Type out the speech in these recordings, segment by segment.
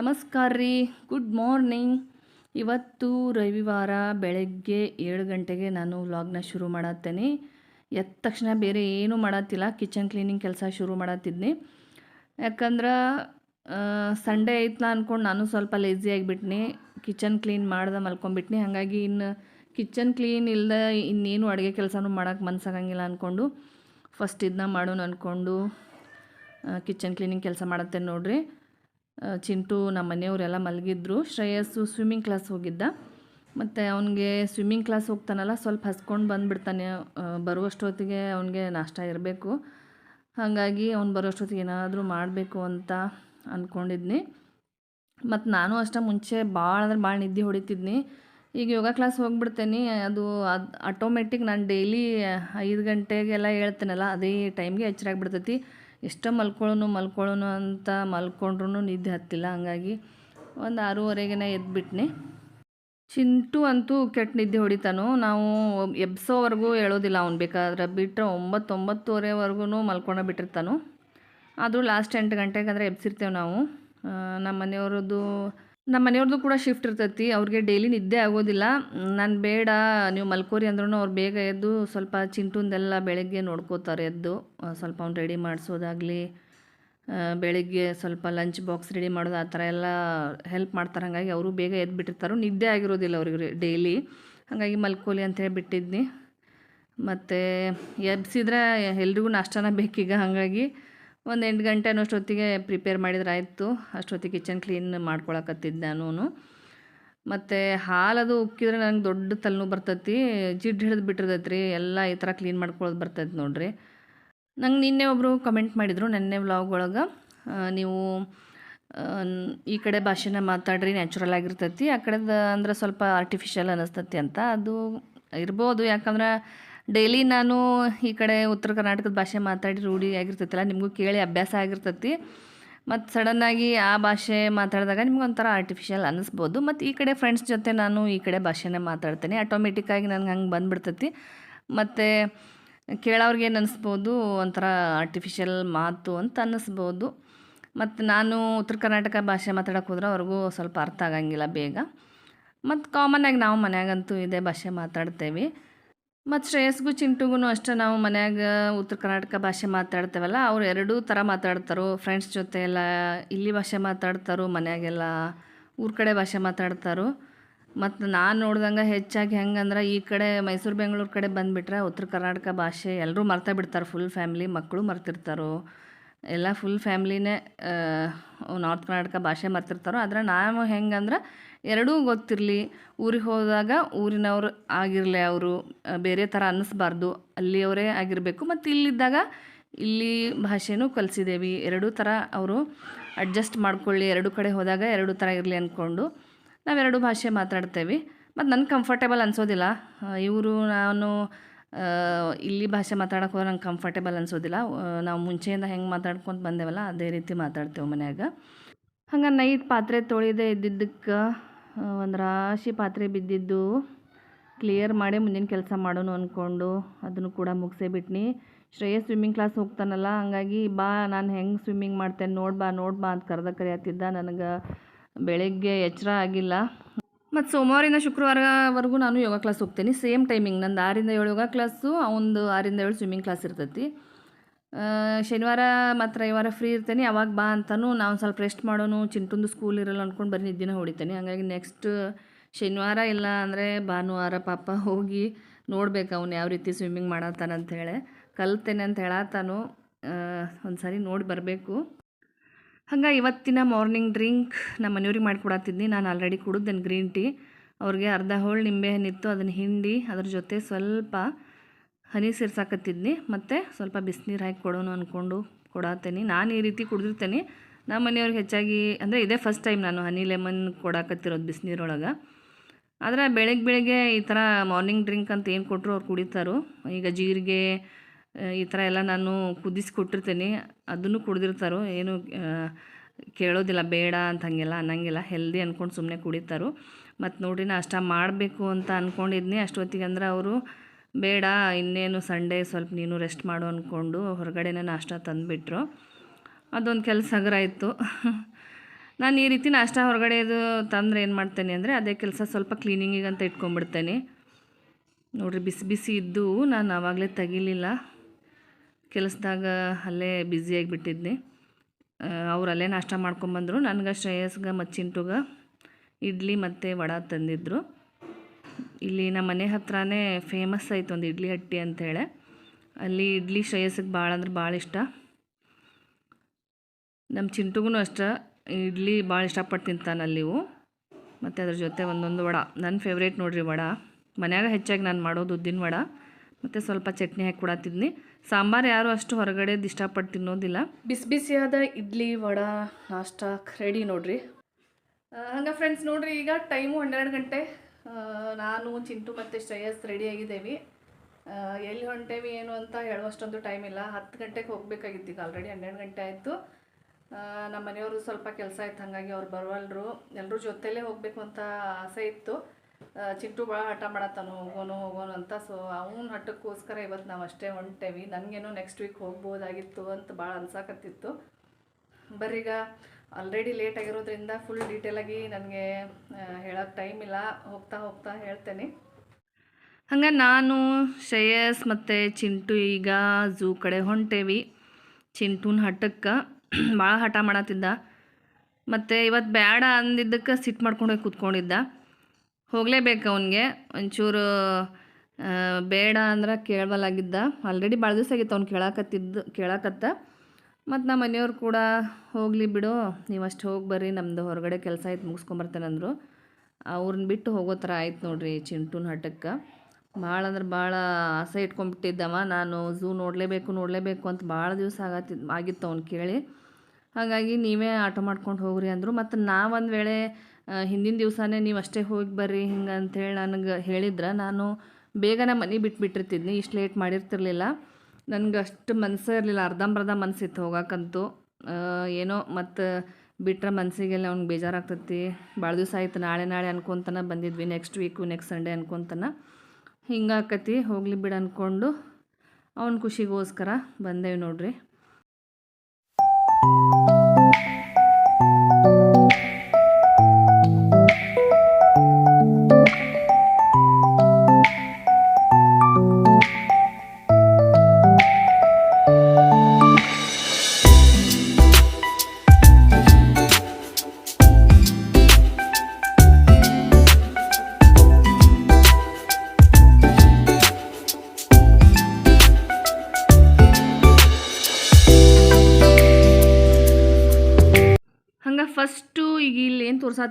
ನಮಸ್ಕಾರ ರೀ. Good morning ಇವತ್ತು ರವಿವಾರ, ಬೆಳಗ್ಗೆ ಏಳು ಗಂಟೆಗೆ ನಾನು ವ್ಲಾಗ್ನ ಶುರು ಮಾಡತ್ತೇನೆ. ಎದ್ದ ತಕ್ಷಣ ಬೇರೆ ಏನೂ ಮಾಡತ್ತಿಲ್ಲ. ಕಿಚನ್ ಕ್ಲೀನಿಂಗ್ ಕೆಲಸ ಶುರು ಮಾಡತ್ತಿದ್ನಿ. ಯಾಕಂದ್ರೆ ಸಂಡೇ ಐತ್ಲ ಅಂದ್ಕೊಂಡು ನಾನು ಸ್ವಲ್ಪ ಲೇಝಿ ಆಗಿಬಿಟ್ನಿ. ಕಿಚನ್ ಕ್ಲೀನ್ ಮಾಡ್ದೆ ಮಲ್ಕೊಂಡ್ಬಿಟ್ನಿ ಹಾಗಾಗಿ ಇನ್ನು ಕಿಚನ್ ಕ್ಲೀನ್ ಇಲ್ಲದೆ ಇನ್ನೇನು ಅಡುಗೆ ಕೆಲಸನೂ ಮಾಡೋಕ್ಕೆ ಮನ್ಸಾಗಂಗಿಲ್ಲ ಅಂದ್ಕೊಂಡು ಫಸ್ಟ್ ಇದನ್ನ ಮಾಡೋಣ ಅಂದ್ಕೊಂಡು ಕಿಚನ್ ಕ್ಲೀನಿಂಗ್ ಕೆಲಸ ಮಾಡತ್ತೇನೆ ನೋಡ್ರಿ. ಚಿಂಟು ನಮ್ಮ ಮನೆಯವರೆಲ್ಲ ಮಲಗಿದ್ರು. ಶ್ರೇಯಸ್ಸು ಸ್ವಿಮ್ಮಿಂಗ್ ಕ್ಲಾಸ್ ಹೋಗಿದ್ದ. ಮತ್ತು ಅವನಿಗೆ ಸ್ವಿಮ್ಮಿಂಗ್ ಕ್ಲಾಸ್ ಹೋಗ್ತಾನಲ್ಲ, ಸ್ವಲ್ಪ ಹಸ್ಕೊಂಡು ಬಂದುಬಿಡ್ತಾನೆ. ಬರುವಷ್ಟೊತ್ತಿಗೆ ಅವನಿಗೆ ನಾಷ್ಟ ಇರಬೇಕು. ಹಾಗಾಗಿ ಅವ್ನು ಬರೋಷ್ಟೊತ್ತಿಗೆ ಏನಾದರೂ ಮಾಡಬೇಕು ಅಂತ ಅಂದ್ಕೊಂಡಿದ್ನಿ ಮತ್ತು ನಾನು ಅಷ್ಟೇ ಮುಂಚೆ ಭಾಳ ಅಂದ್ರೆ ಭಾಳ ನಿದ್ದೆ ಹೊಡಿತಿದ್ನಿ. ಈಗ ಯೋಗ ಕ್ಲಾಸ್ ಹೋಗ್ಬಿಡ್ತೇನೆ. ಅದು ಅದು ಆಟೋಮೆಟಿಕ್ ನಾನು ಡೈಲಿ ಐದು ಗಂಟೆಗೆಲ್ಲ ಹೇಳ್ತೇನಲ್ಲ, ಅದೇ ಟೈಮ್ಗೆ ಎಚ್ಚರ ಆಗ್ಬಿಡ್ತೈತಿ ಎಷ್ಟೋ ಮಲ್ಕೊಳ್ಳೋನು ಮಲ್ಕೊಳ್ಳೋನು ಅಂತ ಮಲ್ಕೊಂಡ್ರೂ ನಿದ್ದೆ ಹತ್ತಿಲ್ಲ. ಹಂಗಾಗಿ ಒಂದು ಆರೂವರೆಗೆನೇ ಎದ್ಬಿಟ್ನಿ. ಚಿಂಟು ಅಂತೂ ಕೆಟ್ಟ ನಿದ್ದೆ ಹೊಡಿತಾನೋ. ನಾವು ಎಬ್ಸೋವರೆಗೂ ಹೇಳೋದಿಲ್ಲ ಅವ್ನು ಬೇಕಾದ್ರೆ. ಬಿಟ್ಟರೆ ಒಂಬತ್ತೊಂಬತ್ತುವರೆವರೆಗೂ ಮಲ್ಕೊಂಡ ಬಿಟ್ಟಿರ್ತಾನು. ಆದರೂ ಲಾಸ್ಟ್ ಎಂಟು ಗಂಟೆಗೆ ಅಂದರೆ ಎಬ್ಸಿರ್ತೇವೆ ನಾವು. ನಮ್ಮ ಮನೆಯವ್ರದ್ದು ನಮ್ಮ ಮನೆಯವ್ರದ್ದು ಕೂಡ ಶಿಫ್ಟ್ ಇರ್ತೈತಿ. ಅವ್ರಿಗೆ ಡೈಲಿ ನಿದ್ದೆ ಆಗೋದಿಲ್ಲ. ನಾನು ಬೇಡ, ನೀವು ಮಲ್ಕೋರಿ ಅಂದ್ರೂ ಅವ್ರು ಬೇಗ ಎದ್ದು ಸ್ವಲ್ಪ ಚಿಂಟುಂದೆಲ್ಲ ಬೆಳಗ್ಗೆ ನೋಡ್ಕೋತಾರೆ ಎದ್ದು. ಸ್ವಲ್ಪ ಅವ್ನು ರೆಡಿ ಮಾಡಿಸೋದಾಗಲಿ ಬೆಳಿಗ್ಗೆ ಸ್ವಲ್ಪ ಲಂಚ್ ಬಾಕ್ಸ್ ರೆಡಿ ಮಾಡೋದು ಆ ಥರ ಎಲ್ಲ ಹೆಲ್ಪ್ ಮಾಡ್ತಾರೆ. ಹಾಗಾಗಿ ಅವರು ಬೇಗ ಎದ್ದು ಬಿಟ್ಟಿರ್ತಾರೆ ನಿದ್ದೆ ಆಗಿರೋದಿಲ್ಲ ಅವ್ರಿಗೆ ಡೈಲಿ ಹಾಗಾಗಿ ಮಲ್ಕೋಲಿ ಅಂತ ಹೇಳಿ ಬಿಟ್ಟಿದ್ನಿ. ಮತ್ತು ಎಬ್ಸಿದ್ರೆ ಎಲ್ರಿಗೂ ನಾಷ್ಟನ ಬೇಕೀಗ. ಹಾಗಾಗಿ ಒಂದು ಎಂಟು ಗಂಟೆ ಅನ್ನೋಷ್ಟೊತ್ತಿಗೆ ಪ್ರಿಪೇರ್ ಮಾಡಿದ್ರೆ ಆಯಿತು ಅಷ್ಟೊತ್ತಿಗೆ ಕಿಚನ್ ಕ್ಲೀನ್ ಮಾಡ್ಕೊಳಕತ್ತಿದ್ದೆ ನಾನು ಮತ್ತು ಹಾಲದು ಉಕ್ಕಿದ್ರೆ ನನಗೆ ದೊಡ್ಡ ತಲೆನೋವು ಬರ್ತೈತಿ. ಜಿಡ್ಡು ಹಿಡಿದು ಬಿಟ್ಟಿರ್ತೈತಿ ರೀ ಎಲ್ಲ ಈ ಥರ ಕ್ಲೀನ್ ಮಾಡ್ಕೊಳ್ಳೋದು ಬರ್ತೈತೆ ನೋಡಿರಿ. ನಂಗೆ ನಿನ್ನೆ ಒಬ್ಬರು ಕಮೆಂಟ್ ಮಾಡಿದರು ನೆನ್ನೆ ವ್ಲಾಗ್ ಒಳಗೆ. ನೀವು ಈ ಕಡೆ ಭಾಷೆನ ಮಾತಾಡ್ರಿ ನ್ಯಾಚುರಲ್ ಆಗಿರ್ತೈತಿ. ಆ ಕಡೆದ ಅಂದ್ರೆ ಸ್ವಲ್ಪ ಆರ್ಟಿಫಿಷಿಯಲ್ ಅನ್ನಿಸ್ತತಿ ಅಂತ. ಅದು ಇರ್ಬೋದು. ಯಾಕಂದ್ರೆ ಡೈಲಿ ನಾನು ಈ ಕಡೆ ಉತ್ತರ ಕರ್ನಾಟಕದ ಭಾಷೆ ಮಾತಾಡಿ ರೂಢಿ ಆಗಿರ್ತೈತಲ್ಲ, ನಿಮಗೂ ಕೇಳಿ ಅಭ್ಯಾಸ ಆಗಿರ್ತೈತಿ. ಮತ್ತು ಸಡನ್ನಾಗಿ ಆ ಭಾಷೆ ಮಾತಾಡಿದಾಗ ನಿಮ್ಗೆ ಒಂಥರ ಆರ್ಟಿಫಿಷಿಯಲ್ ಅನ್ನಿಸ್ಬೋದು. ಮತ್ತು ಈ ಕಡೆ ಫ್ರೆಂಡ್ಸ್ ಜೊತೆ ನಾನು ಈ ಕಡೆ ಭಾಷೆನೇ ಮಾತಾಡ್ತೇನೆ. ಆಟೋಮೆಟಿಕ್ಕಾಗಿ ನನಗೆ ಹಂಗೆ ಬಂದ್ಬಿಡ್ತೈತಿ. ಮತ್ತು ಕೇಳೋರಿಗೆ ಏನು ಅನ್ನಿಸ್ಬೋದು? ಒಂಥರ ಆರ್ಟಿಫಿಷಿಯಲ್ ಮಾತು ಅಂತ ಅನ್ನಿಸ್ಬೋದು. ಮತ್ತು ನಾನು ಉತ್ತರ ಕರ್ನಾಟಕ ಭಾಷೆ ಮಾತಾಡೋಕೆ ಹೋದ್ರೆ ಅವ್ರಿಗೂ ಸ್ವಲ್ಪ ಅರ್ಥ ಆಗಂಗಿಲ್ಲ ಬೇಗ. ಮತ್ತು ಕಾಮನ್ನಾಗಿ ನಾವು ಮನ್ಯಾಗಂತೂ ಇದೇ ಭಾಷೆ ಮಾತಾಡ್ತೇವೆ. ಮತ್ತು ಶ್ರೇಯಸ್ಗೂ ಚಿಂಟುಗೂ ಅಷ್ಟೇ ನಾವು ಮನ್ಯಾಗ ಉತ್ತರ ಕರ್ನಾಟಕ ಭಾಷೆ ಮಾತಾಡ್ತೇವಲ್ಲ, ಅವ್ರು ಎರಡೂ ಥರ ಮಾತಾಡ್ತಾರೋ. ಫ್ರೆಂಡ್ಸ್ ಜೊತೆ ಎಲ್ಲ ಇಲ್ಲಿ ಭಾಷೆ ಮಾತಾಡ್ತಾರೋ, ಮನ್ಯಾಗೆಲ್ಲ ಊರ ಕಡೆ ಭಾಷೆ ಮಾತಾಡ್ತಾರೋ. ಮತ್ತು ನಾನು ನೋಡ್ದಂಗೆ ಹೆಚ್ಚಾಗಿ ಹೆಂಗಂದ್ರೆ ಈ ಕಡೆ ಮೈಸೂರು, ಬೆಂಗಳೂರು ಕಡೆ ಬಂದುಬಿಟ್ರೆ ಉತ್ತರ ಕರ್ನಾಟಕ ಭಾಷೆ ಎಲ್ಲರೂ ಮರ್ತಾ ಬಿಡ್ತಾರೆ. ಫುಲ್ ಫ್ಯಾಮಿಲಿ ಮಕ್ಕಳು ಮರ್ತಿರ್ತಾರೋ. ಎಲ್ಲ ಫುಲ್ ಫ್ಯಾಮ್ಲಿನೇ ನಾರ್ತ್ ಕರ್ನಾಟಕ ಭಾಷೆ ಮರ್ತಿರ್ತಾರೋ. ಆದರೆ ನಾವು ಹೆಂಗಂದ್ರೆ ಎರಡೂ ಗೊತ್ತಿರಲಿ. ಊರಿಗೆ ಹೋದಾಗ ಊರಿನವ್ರು ಆಗಿರಲಿ ಅವರು ಬೇರೆ ಥರ ಅನ್ನಿಸ್ಬಾರ್ದು. ಅಲ್ಲಿಯವರೇ ಆಗಿರಬೇಕು. ಮತ್ತು ಇಲ್ಲಿದ್ದಾಗ ಇಲ್ಲಿ ಭಾಷೆನೂ ಕಲಿಸಿದ್ದೇವೆ ಎರಡೂ ಥರ ಅವರು ಅಡ್ಜಸ್ಟ್ ಮಾಡ್ಕೊಳ್ಳಿ. ಎರಡು ಕಡೆ ಹೋದಾಗ ಎರಡು ಥರ ಇರಲಿ ಅಂದ್ಕೊಂಡು ನಾವೆರಡು ಭಾಷೆ ಮಾತಾಡ್ತೇವೆ. ಮತ್ತು ನನಗೆ ಕಂಫರ್ಟೇಬಲ್ ಅನ್ಸೋದಿಲ್ಲ. ಇವರು ನಾನು ಇಲ್ಲಿ ಭಾಷೆ ಮಾತಾಡೋಕೆ ಹೋದ್ರೆ ನಂಗೆ ಕಂಫರ್ಟೇಬಲ್ ಅನ್ಸೋದಿಲ್ಲ. ನಾವು ಮುಂಚೆಯಿಂದ ಹೆಂಗೆ ಮಾತಾಡ್ಕೊಂತ ಬಂದೇವಲ್ಲ, ಅದೇ ರೀತಿ ಮಾತಾಡ್ತೇವೆ ಮನ್ಯಾಗ. ಹಂಗೆ ನೈಟ್ ಪಾತ್ರೆ ತೊಳಿದೆ ಇದ್ದಿದ್ದಕ್ಕೆ ಒಂದು ರಾಶಿ ಪಾತ್ರೆ ಬಿದ್ದಿದ್ದು ಕ್ಲಿಯರ್ ಮಾಡಿ ಮುಂದಿನ ಕೆಲಸ ಮಾಡೋಣ ಅಂದ್ಕೊಂಡು ಅದನ್ನು ಕೂಡ ಮುಗಿಸೇ ಬಿಟ್ನಿ. ಶ್ರೇಯ ಸ್ವಿಮ್ಮಿಂಗ್ ಕ್ಲಾಸ್ ಹೋಗ್ತಾನಲ್ಲ, ಹಂಗಾಗಿ ಬಾ, ನಾನು ಹೆಂಗೆ ಸ್ವಿಮ್ಮಿಂಗ್ ಮಾಡ್ತೇನೆ, ನೋಡಿ ಬಾ ನೋಡಿ ಬಾ ಅಂತ ಕರೆದ ಕರೆಯತ್ತಿದ್ದ ನನಗೆ ಬೆಳಗ್ಗೆ ಎಚ್ಚರ ಆಗಿಲ್ಲ. ಮತ್ತು ಸೋಮವಾರಿಂದ ಶುಕ್ರವಾರವರೆಗೂ ನಾನು ಯೋಗ ಕ್ಲಾಸ್ ಹೋಗ್ತೀನಿ. ಸೇಮ್ ಟೈಮಿಂಗ್ ನಂದು ಆರಿಂದ ಏಳು ಯೋಗ ಕ್ಲಾಸು ಅವನದು ಆರಿಂದ ಏಳು ಸ್ವಿಮ್ಮಿಂಗ್ ಕ್ಲಾಸ್ ಇರ್ತೈತಿ. ಶನಿವಾರ ಮತ್ತು ರವಿವಾರ ಫ್ರೀ ಇರ್ತೇನೆ. ಅವಾಗ ಬಾ ಅಂತಾನು ನಾವು ಸ್ವಲ್ಪ ರೆಸ್ಟ್ ಮಾಡೋನು, ಚಿಂಟುಂದು ಸ್ಕೂಲ್ ಇರಲ್ಲ ಅಂದ್ಕೊಂಡು ಬರೀ ನಿದ್ದೆನ ಹೊಡಿತೇನೆ. ಹಾಗಾಗಿ ನೆಕ್ಸ್ಟ್ ಶನಿವಾರ ಇಲ್ಲ ಅಂದರೆ ಭಾನುವಾರ ಪಾಪ ಹೋಗಿ ನೋಡ್ಬೇಕು ಅವ್ನು ಯಾವ ರೀತಿ ಸ್ವಿಮ್ಮಿಂಗ್ ಮಾಡತ್ತಾನ ಅಂತೇಳಿ ಕಲ್ತೇನೆ ಅಂತ ಹೇಳತ್ತಾನು ಒಂದು ಸಾರಿ ನೋಡಿ ಬರಬೇಕು. ಹಂಗೆ ಇವತ್ತಿನ ಮಾರ್ನಿಂಗ್ ಡ್ರಿಂಕ್ ನಮ್ಮ ಮನೆಯವ್ರಿಗೆ ಮಾಡಿಕೊಡತ್ತಿದ್ನಿ ನಾನು ಆಲ್ರೆಡಿ ಕುಡಿದ್ದೇನೆ ಗ್ರೀನ್ ಟೀ ಅವ್ರಿಗೆ ಅರ್ಧ ಹೋಳು ನಿಂಬೆಹಣ್ಣಿತ್ತು ಅದನ್ನು ಹಿಂಡಿ, ಅದ್ರ ಜೊತೆ ಸ್ವಲ್ಪ ಹನಿ ಸೇರ್ಸಾಕತ್ತಿದ್ನಿ, ಮತ್ತು ಸ್ವಲ್ಪ ಬಿಸಿನೀರು ಹಾಕಿ ಕೊಡೋಣ ಅಂದ್ಕೊಂಡು ಕೊಡತ್ತೀನಿ ನಾನು ಈ ರೀತಿ ಕುಡಿದಿರ್ತೇನೆ. ನಮ್ಮ ಮನೆಯವ್ರಿಗೆ ಹೆಚ್ಚಾಗಿ ಅಂದರೆ ಇದೇ ಫಸ್ಟ್ ಟೈಮ್ ನಾನು ಹನಿ ಲೆಮನ್ ಕೊಡಾಕತ್ತಿರೋದು ಬಿಸಿನೀರೊಳಗೆ. ಆದರೆ ಬೆಳಗ್ಗೆ ಬೆಳಗ್ಗೆ ಈ ಥರ ಮಾರ್ನಿಂಗ್ ಡ್ರಿಂಕ್ ಅಂತ ಏನು ಕೊಟ್ಟರು ಅವ್ರು ಕುಡಿತಾರೋ. ಈಗ ಜೀರಿಗೆ ಈ ಥರ ಎಲ್ಲ ನಾನು ಕುದಿಸಿ ಕೊಟ್ಟಿರ್ತೀನಿ. ಅದನ್ನು ಕುಡಿದಿರ್ತಾರೋ. ಏನು ಕೇಳೋದಿಲ್ಲ, ಬೇಡ ಅಂತ ಹಂಗೆಲ್ಲ ಅನ್ನಂಗಿಲ್ಲ. ಹೆಲ್ದಿ ಅಂದ್ಕೊಂಡು ಸುಮ್ಮನೆ ಕುಡಿತಾರೋ. ಮತ್ತು ನೋಡ್ರಿ ನಾಷ್ಟ ಮಾಡಬೇಕು ಅಂತ ಅಂದ್ಕೊಂಡಿದ್ನಿ ಅಷ್ಟೊತ್ತಿಗೆ ಅಂದ್ರೆ ಅವರು ಬೇಡ, ಇನ್ನೇನು ಸಂಡೇ ಸ್ವಲ್ಪ ನೀನು ರೆಸ್ಟ್ ಮಾಡು ಅಂದ್ಕೊಂಡು ಹೊರಗಡೆನೇ ನಾಷ್ಟ ತಂದುಬಿಟ್ರು. ಅದೊಂದು ಕೆಲಸ ಇತ್ತು ನಾನು ಈ ರೀತಿ ನಾಷ್ಟ ಹೊರಗಡೆದು ತಂದರೆ ಏನು ಮಾಡ್ತೇನೆ ಅಂದರೆ ಅದೇ ಕೆಲಸ ಸ್ವಲ್ಪ ಕ್ಲೀನಿಂಗಿಗೆ ಅಂತ ಇಟ್ಕೊಂಡ್ಬಿಡ್ತೇನೆ. ನೋಡಿರಿ, ಬಿಸಿ ಬಿಸಿ ಇದ್ದು ನಾನು ಆವಾಗಲೇ ತೆಗಿಲಿಲ್ಲ. ಕೆಲಸದಾಗ ಅಲ್ಲೇ ಬ್ಯುಸಿಯಾಗಿಬಿಟ್ಟಿದ್ನಿ ಅವ್ರು ಅಲ್ಲೇ ನಾಷ್ಟ ಮಾಡ್ಕೊಂಬಂದರು. ನನಗೆ ಶ್ರೇಯಸ್ಗೆ ಮಚ್ಚಿಂಟುಗ ಇಡ್ಲಿ ಮತ್ತು ವಡ ತಂದಿದ್ದರು ಇಲ್ಲಿ ನಮ್ಮ ಮನೆ ಹತ್ರನೇ ಫೇಮಸ್ ಆಯ್ತು ಒಂದು ಇಡ್ಲಿ ಹಟ್ಟಿ ಅಂಥೇಳಿ ಅಲ್ಲಿ ಇಡ್ಲಿ ಶ್ರೇಯಸ್ಸಿಗೆ ಭಾಳ ಅಂದ್ರೆ ಭಾಳ ಇಷ್ಟ. ನಮ್ಮ ಚಿಂಟುಗೂ ಅಷ್ಟೇ, ಇಡ್ಲಿ ಭಾಳ ಇಷ್ಟಪಟ್ಟು ತಿಂತಾನೆ ಅಲ್ಲಿವು ಮತ್ತು ಅದ್ರ ಜೊತೆ ಒಂದೊಂದು ವಡ. ನನ್ನ ಫೇವ್ರೇಟ್ ನೋಡ್ರಿ ವಡ. ಮನ್ಯಾಗ ಹೆಚ್ಚಾಗಿ ನಾನು ಮಾಡೋದು ಉದ್ದಿನ ವಡ. ಮತ್ತು ಸ್ವಲ್ಪ ಚಟ್ನಿ ಹಾಕಿ ಕೊಡತ್ತಿದ್ನಿ ಸಾಂಬಾರು ಯಾರು ಅಷ್ಟು ಹೊರಗಡೆದು ಇಷ್ಟಪಟ್ಟು ತಿನ್ನೋದಿಲ್ಲ. ಬಿಸಿ ಬಿಸಿಯಾದ ಇಡ್ಲಿ ವಡ ನಾಷ್ಟ ರೆಡಿ ನೋಡ್ರಿ. ಹಂಗೆ ಫ್ರೆಂಡ್ಸ್ ನೋಡ್ರಿ, ಈಗ ಟೈಮು ಹನ್ನೆರಡು ಗಂಟೆ ನಾನು, ಚಿಂಟು ಮತ್ತು ಶ್ರೇಯಸ್ ರೆಡಿ ಆಗಿದ್ದೇವೆ. ಎಲ್ಲಿ ಹೊಂಟೇವಿ ಏನು ಅಂತ ಹೇಳುವಷ್ಟೊಂದು ಟೈಮ್ ಇಲ್ಲ. ಹತ್ತು ಗಂಟೆಗೆ ಹೋಗಬೇಕಾಗಿತ್ತು ಈಗ ಆಲ್ರೆಡಿ ಹನ್ನೆರಡು ಗಂಟೆ ಆಯಿತು. ನಮ್ಮ ಮನೆಯವರು ಸ್ವಲ್ಪ ಕೆಲಸ ಇತ್ತು ಹಾಗಾಗಿ ಅವ್ರು ಬರವಲ್ರು. ಎಲ್ಲರೂ ಜೊತೆಲೇ ಹೋಗಬೇಕು ಅಂತ ಆಸೆ ಇತ್ತು. ಚಿಂಟು ಭಾಳ ಹಠ ಮಾಡತ್ತಾನು, ಹೋಗೋನು ಹೋಗೋನು ಅಂತ. ಸೊ ಅವನ ಹಠಕ್ಕೋಸ್ಕರ ಇವತ್ತು ನಾವು ಅಷ್ಟೇ ಹೊಂಟೇವಿ. ನನಗೇನು ನೆಕ್ಸ್ಟ್ ವೀಕ್ ಹೋಗ್ಬೋದಾಗಿತ್ತು ಅಂತ ಭಾಳ ಅನ್ಸಾಕತ್ತಿತ್ತು. ಬರೀಗ ಆಲ್ರೆಡಿ ಲೇಟ್ ಆಗಿರೋದ್ರಿಂದ ಫುಲ್ ಡೀಟೇಲಾಗಿ ನನಗೆ ಹೇಳೋಕ್ಕೆ ಟೈಮ್ ಇಲ್ಲ. ಹೋಗ್ತಾ ಹೋಗ್ತಾ ಹೇಳ್ತೇನೆ. ಹಂಗೆ ನಾನು, ಶ್ರೇಯಸ್ ಮತ್ತು ಚಿಂಟು ಈಗ ಝೂ ಕಡೆ ಹೊಂಟೇವಿ. ಚಿಂಟುನ ಹಠಕ್ಕೆ ಭಾಳ ಹಠ ಮಾಡತ್ತಿದ್ದ. ಮತ್ತು ಇವತ್ತು ಬೇಡ ಅಂದಿದ್ದಕ್ಕೆ ಸಿಟ್ಟು ಮಾಡ್ಕೊಂಡು ಹೋಗಿ ಕೂತ್ಕೊಂಡಿದ್ದ. ಹೋಗಲೇಬೇಕು ಅವನಿಗೆ. ಒಂಚೂರು ಬೇಡ ಅಂದ್ರೆ ಕೇಳಬಲಾಗಿದ್ದ ಆಲ್ರೆಡಿ ಭಾಳ ದಿವಸ ಆಗಿತ್ತು ಅವ್ನು ಕೇಳಾಕತ್ತಿದ್ದು, ಕೇಳಾಕತ್ತ. ಮತ್ತು ನಮ್ಮ ಮನೆಯವ್ರು ಕೂಡ ಹೋಗಲಿ ಬಿಡು, ನೀವು ಅಷ್ಟು ಹೋಗಿ ಬರ್ರಿ ನಮ್ಮದು ಹೊರಗಡೆ ಕೆಲಸ ಆಯ್ತು ಮುಗಿಸ್ಕೊಂಬರ್ತೇನೆ ಅಂದರು. ಅವ್ರನ್ನ ಬಿಟ್ಟು ಹೋಗೋ ಥರ ಆಯ್ತು ನೋಡ್ರಿ ಚಿಂಟುನ ಹಠಕ್ಕೆ. ಭಾಳ ಅಂದ್ರೆ ಭಾಳ ಆಸೆ ಇಟ್ಕೊಂಡ್ಬಿಟ್ಟಿದ್ದವ ನಾನು ಝೂ ನೋಡಲೇಬೇಕು ನೋಡಲೇಬೇಕು ಅಂತ ಭಾಳ ದಿವಸ ಆಗತ್ತಿದ್ ಆಗಿತ್ತು ಅವ್ನು ಕೇಳಿ. ಹಾಗಾಗಿ ನೀವೇ ಆಟೋ ಮಾಡ್ಕೊಂಡು ಹೋಗ್ರಿ ಅಂದರು. ಮತ್ತು ನಾವೊಂದು ವೇಳೆ ಹಿಂದಿನ ದಿವಸನೇ ನೀವು ಅಷ್ಟೇ ಹೋಗಿ ಬರ್ರಿ, ಹಿಂಗೆ ಅಂಥೇಳಿ ನನಗೆ ಹೇಳಿದ್ರೆ, ನಾನು ಬೇಗನೆ ಮನೆ ಬಿಟ್ಬಿಟ್ಟಿರ್ತಿದ್ನಿ, ಇಷ್ಟು ಲೇಟ್ ಮಾಡಿರ್ತಿರ್ಲಿಲ್ಲ. ನನಗೆ ಅಷ್ಟು ಮನಸ್ಸೇ ಇರಲಿಲ್ಲ. ಅರ್ಧಂಬರ್ಧ ಮನಸ್ಸಿತ್ತು ಹೋಗಕ್ಕಂತೂ ಏನೋ ಮತ್ತು ಬಿಟ್ಟರೆ ಮನಸ್ಸಿಗೆಲ್ಲ ಅವ್ನಿಗೆ ಬೇಜಾರಾಗ್ತೈತಿ. ಭಾಳ ದಿವಸ ಆಯ್ತು, ನಾಳೆ ನಾಳೆ ಅನ್ಕೊಂತನ ಬಂದಿದ್ವಿ ನೆಕ್ಸ್ಟ್ ವೀಕು ನೆಕ್ಸ್ಟ್ ಸಂಡೇ ಅನ್ಕೊತನ. ಹಿಂಗಾಕತಿ, ಹೋಗ್ಲಿ ಬಿಡು ಅಂದ್ಕೊಂಡು ಅವನ ಖುಷಿಗೋಸ್ಕರ ಬಂದೇವಿ ನೋಡ್ರಿ.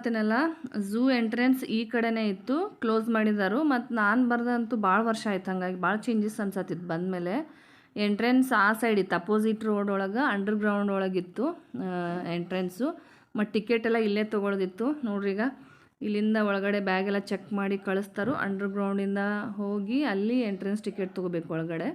ತೋರ್ಸಾತ್ತೇನಲ್ಲ ಝೂ ಎಂಟ್ರೆನ್ಸ್ ಈ ಕಡೆನೇ ಇತ್ತು ಕ್ಲೋಸ್ ಮಾಡಿದಾರು. ಮತ್ತು ನಾನು ಬರ್ದಂತೂ ಭಾಳ ವರ್ಷ ಆಯ್ತು ಹಂಗಾಗಿ ಭಾಳ ಚೇಂಜಸ್ ಅನ್ಸತ್ತಿತ್ತು ಬಂದಮೇಲೆ. ಎಂಟ್ರೆನ್ಸ್ ಆ ಸೈಡ್ ಇತ್ತು ಅಪೋಸಿಟ್ ರೋಡ್ ಒಳಗೆ ಅಂಡರ್ ಗ್ರೌಂಡ್ ಒಳಗಿತ್ತು ಎಂಟ್ರೆನ್ಸು ಮತ್ತು ಟಿಕೆಟ್ ಎಲ್ಲ ಇಲ್ಲೇ ತೊಗೊಳ್ದಿತ್ತು. ಈಗ, ಇಲ್ಲಿಂದ ಒಳಗಡೆ ಬ್ಯಾಗೆಲ್ಲ ಚೆಕ್ ಮಾಡಿ ಕಳಿಸ್ತಾರೋ. ಅಂಡರ್ ಗ್ರೌಂಡಿಂದ ಹೋಗಿ ಅಲ್ಲಿ ಎಂಟ್ರೆನ್ಸ್ ಟಿಕೆಟ್ ತೊಗೋಬೇಕು ಒಳಗಡೆ.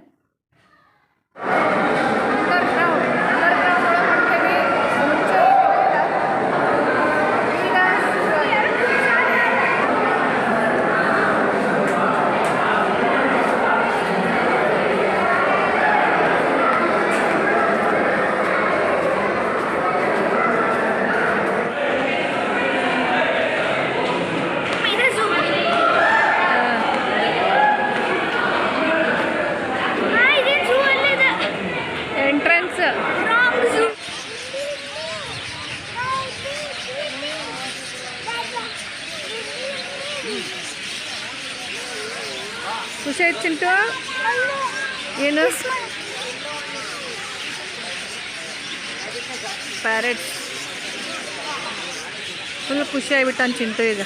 ಎಂಟ್ರೆನ್ಸ್ ಖುಷಿ ಆಯ್ತು ಚಿಂಟು ಏನು ಪ್ಯಾರೆಟ್ ಫುಲ್ ಖುಷಿ ಆಗಿಬಿಟ್ಟಾನ ಚಿಂಟು ಈಗ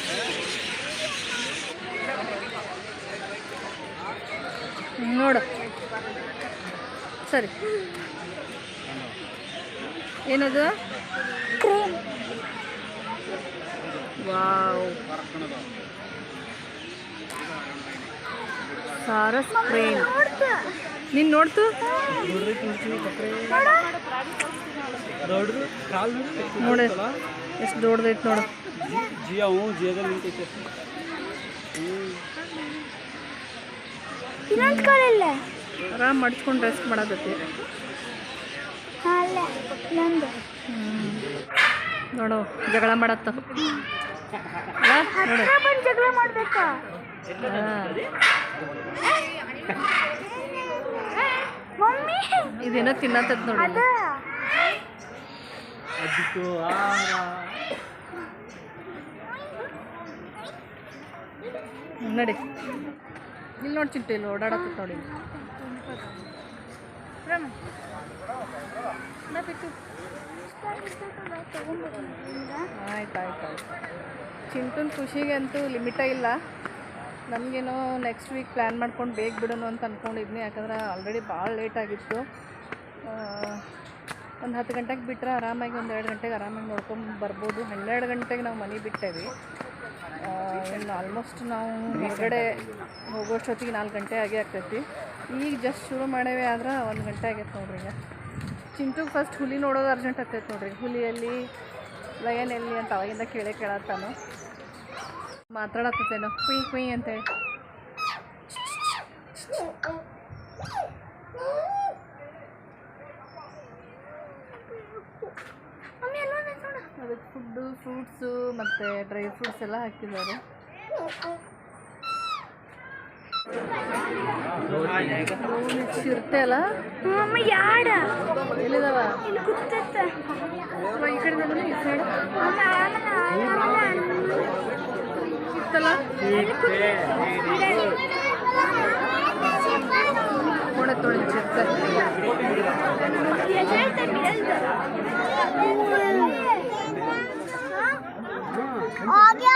ನೋಡು ಸರಿ ಏನದು? ವಾವ್. ಸಾರಸ್ ಕ್ರೇನ್ ನೀನು ನೋಡ್ತು? ನೋಡ ಎಷ್ಟು ದೊಡ್ಡದೈತೆ ನೋಡು. ಜಿಯಾ ಹ್ಞೂ ಜಿಯಾದಲ್ಲಿ ನಿಂತೈತೆ ಆರಾಮ್ ಮಡ್ಚ್ಕೊಂಡು ರೆಸ್ಟ್ ನಂದು ನೋಡು ಜಗಳ ಮಾಡತ್ತ ಜಗಳ ಮಾಡ್ಬೇಕಾ ಹಾ. ಮಮ್ಮಿ ಇದೇನೋ ತಿನ್ನತ್ತದ ನೋಡಿ. ನಡಿ. ಇಲ್ಲಿ ನೋಡಿ ಚಿಂಟು ಇಲ್ಲಿ ಓಡಾಡತ್ತ ನೋಡಿ ಆಯ್ತು ಆಯ್ತು ಆಯ್ತು ಖುಷಿಗೆ ಅಂತೂ ಲಿಮಿಟೇ ಇಲ್ಲ. ನಮಗೇನೋ ನೆಕ್ಸ್ಟ್ ವೀಕ್ ಪ್ಲ್ಯಾನ್ ಮಾಡ್ಕೊಂಡು ಬೇಗ ಬಿಡೋಣ ಅಂತ ಅಂದ್ಕೊಂಡಿದ್ನಿ ಯಾಕಂದ್ರೆ ಆಲ್ರೆಡಿ ಭಾಳ ಲೇಟ್ ಆಗಿತ್ತು. ಒಂದು ಹತ್ತು ಗಂಟೆಗೆ ಬಿಟ್ಟರೆ ಆರಾಮಾಗಿ ಒಂದು ಎರಡು ಗಂಟೆಗೆ ಆರಾಮಾಗಿ ನೋಡ್ಕೊಂಡು ಬರ್ಬೋದು. ಹನ್ನೆರಡು ಗಂಟೆಗೆ ನಾವು ಮನೆ ಬಿಟ್ಟೇವಿ. ಇನ್ನು ಆಲ್ಮೋಸ್ಟ್ ನಾವು ಹೊರಗಡೆ ಹೋಗೋಷ್ಟೊತ್ತಿಗೆ ನಾಲ್ಕು ಗಂಟೆ ಆಗೇ ಆಗ್ತೈತಿ. ಈಗ ಜಸ್ಟ್ ಶುರು ಮಾಡೇವೆ ಆದ್ರೆ ಒಂದು ಗಂಟೆ ಆಗೈತೆ ನೋಡ್ರಿ ಈಗ. ಚಿಂಟುಗೆ ಫಸ್ಟ್ ಹುಲಿ ನೋಡೋದು ಅರ್ಜೆಂಟ್ ಆಗ್ತೈತೆ ನೋಡ್ರಿ. ಹುಲಿಯಲ್ಲಿ ಲಯನ್ ಎಲ್ಲಿ ಅಂತ ಅವಾಗಿಂದ ಕೇಳೇ ಕೇಳತ್ತಾನು. ಮಾತಾಡತ್ತೇನೋ ಕುಯ್ ಕುಯ್ ಅಂತೇಳಿ. ಅದಕ್ಕೆ ಫುಡ್ಡು ಫ್ರೂಟ್ಸು ಮತ್ತು ಡ್ರೈ ಫ್ರೂಟ್ಸ್ ಎಲ್ಲ ಹಾಕಿದ್ದಾರೆ. ಚಿರ್ತಲ್ಲ ಅಮ್ಮ ಯಾಡ ಎಲ್ಲಿದವ ಇಲ್ಲಿ ಕುತ್ತತ್ತ ಈ ಕಡೆ ನೋಡಿ ಈ ಸೈಡ್ ಚಿರ್ತಲ್ಲ ಕೂಡ ತೊಳಿ ಚಿರ್ತ ಆಗ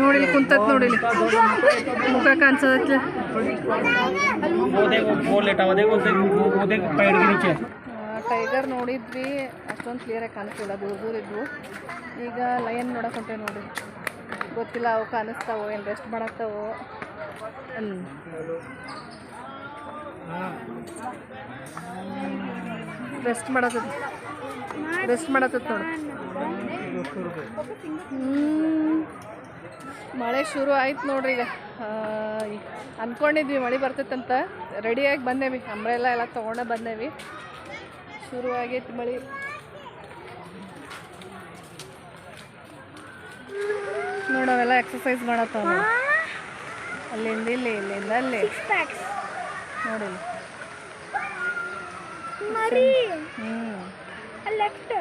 ನೋಡಿಲಿ ಕುಂತತ್ ನೋಡಿಲಿ. ಮುಖ ಕಾಣಿಸೋದಕ್ಕೆ. ಟೈಗರ್ ನೋಡಿದ್ವಿ ಅಷ್ಟೊಂದು ಕ್ಲಿಯರಾಗಿ ಕಾಣಿಸ್ತಿಲ್ಲ ದೂರ ದೂರ ಇದ್ವು. ಈಗ ಲಯನ್ ನೋಡಕೊಂಡೆ ಹೊಂಟೆ ನೋಡಿ. ಗೊತ್ತಿಲ್ಲ ಅವು ಕಾಣಿಸ್ತಾವೋ ಏನು ರೆಸ್ಟ್ ಮಾಡತ್ತಾವೋ. ರೆಸ್ಟ್ ಮಾಡೋದು ರೆಸ್ಟ್ ಮಾಡತ್ತ ಮಳೆ ಶುರು ಆಯ್ತು ನೋಡ್ರಿ ಈಗ. ಅಂದ್ಕೊಂಡಿದ್ವಿ ಮಳೆ ಬರ್ತೈತಂತ. ರೆಡಿಯಾಗಿ ಬಂದೇವಿ. ಅಂಬ್ರೆಲ್ಲ ಎಲ್ಲ ತೊಗೊಂಡೇ ಬಂದೇವಿ. ಶುರು ಆಗೈತಿ ಮಳೆ. ನೋಡವೆಲ್ಲ ಎಕ್ಸಸೈಸ್ ಮಾಡತ್ತಾವ ಅಲ್ಲಿಂದ ಇಲ್ಲಿ ಇಲ್ಲಿಂದ ಅಲ್ಲಿ. ನೋಡಿ ಹ್ಞೂ ಲೆಫ್ಟ್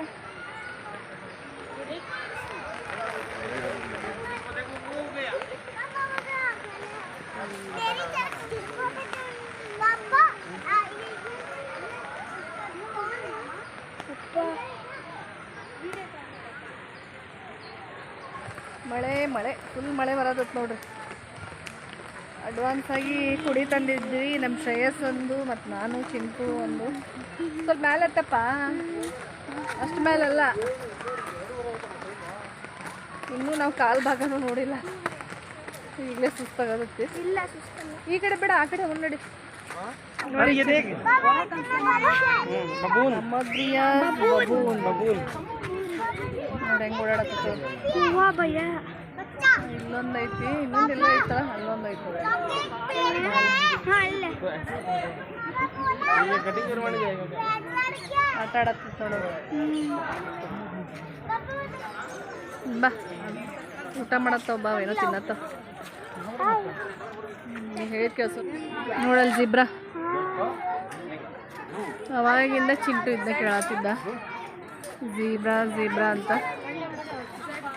ಮಳೆ ಮಳೆ. ಫುಲ್ ಮಳೆ ಬರೋದತ್ ನೋಡ್ರಿ. ಅಡ್ವಾನ್ಸ್ ಆಗಿ ಕುಡಿ ತಂದಿದ್ವಿ. ನಮ್ಮ ಶ್ರೇಯಸ್ ಒಂದು, ಮತ್ತು ನಾನು ಚಿಂತು ಒಂದು. ಸ್ವಲ್ಪ ಮ್ಯಾಲತ್ತಪ್ಪ. ಅಷ್ಟು ಮೇಲೆಲ್ಲ. ಇನ್ನೂ ನಾವು ಕಾಲು ಭಾಗನೂ ನೋಡಿಲ್ಲ. ಈಗಲೇ ಸುಸ್ತಾಗುತ್ತೆ. ಈ ಕಡೆ ಬೇಡ ಆ ಕಡೆ ಒಂದು ನೋಡಿ ಇಲ್ಲೊಂದು ಐತಿ ಇನ್ನೊಂದೆಲ್ಲ ಐತಲ್ಲ ಅಲ್ಲೊಂದು ಐತದ ಆಟ ಆಡತ್ತಿ ನೋಡೋದು ಬಾ. ಊಟ ಮಾಡತ್ತವ ಬಾ ಏನೋ ತಿನ್ನತ್ತ. ಹೇಳಿದ ಕೆಲಸ ನೋಡಲ್ ಜಿಬ್ರಾ. ಅವಾಗಿಂದ ಚಿಂಟು ಇದ್ದ ಕೇಳತ್ತಿದ್ದ ಜೀಬ್ರಾ ಜೀಬ್ರಾ ಅಂತ.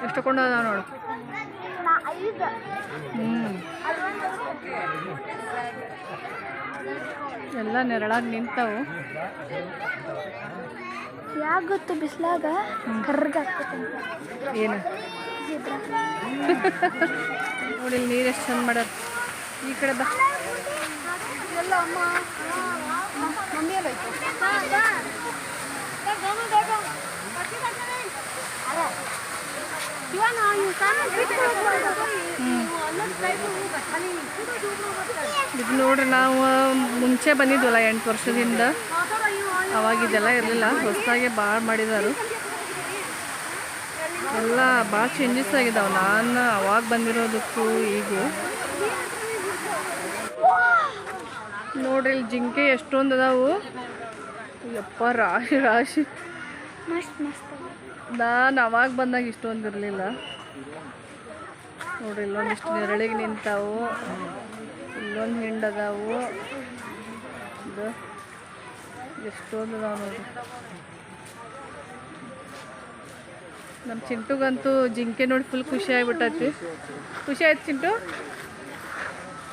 ಎಷ್ಟು ಎಷ್ಟೊಂಡೋದ ನೋಡು. ಎಲ್ಲ ನೆರಳಾಗಿ ನಿಂತವು. ಯಾಕೆ ಗೊತ್ತು ಬಿಸಿಲಾಗ? ಏನು? ನೋಡಿ ನೀರು ಎಷ್ಟು ಚಂದ ಮಾಡ್ಯಾರ. ಈ ಕಡೆ ಬಾ. ಎಲ್ಲ ಅಮ್ಮ ಮಮ್ಮಿ ಎಲ್ಲ ಇದು ನೋಡ್ರಿ ನಾವು ಮುಂಚೆ ಬಂದಿದ್ವಲ್ಲ ಎಂಟು ವರ್ಷದಿಂದ. ಅವಾಗ ಇದೆಲ್ಲ ಇರಲಿಲ್ಲ. ಹೊಸದಾಗಿ ಭಾಳ ಮಾಡಿದಾರು. ಎಲ್ಲ ಭಾಳ ಚೇಂಜಸ್ ಆಗಿದಾವೆ. ನಾನು ಅವಾಗ ಬಂದಿರೋದಕ್ಕೂ ಈಗ. ನೋಡ್ರಿ ಇಲ್ಲಿ ಜಿಂಕೆ ಎಷ್ಟೊಂದು ಅದಾವು. ಯಪ್ಪ ರಾಶಿ ರಾಶಿ. ಮಸ್ತ್ ಮಸ್ತ್. ನಾನು ಅವಾಗ ಬಂದಾಗ ಇಷ್ಟೊಂದು ಇರಲಿಲ್ಲ. ನೋಡ್ರಿ ಇಲ್ಲೊಂದಿಷ್ಟು ನೆರಳಿಗೆ ನಿಂತಾವು. ಇಲ್ಲೊಂದು ಹಿಂಡದಾವು. ಇದು ಎಷ್ಟೊಂದು ಅದಾವ ನೋಡ್ರಿ. ನಮ್ಮ ಚಿಂಟುಗಂತೂ ಜಿಂಕೆ ನೋಡಿ ಫುಲ್ ಖುಷಿ ಆಗ್ಬಿಟ್ಟೈತಿ ಖುಷಿ ಆಯ್ತು ಚಿಂಟು?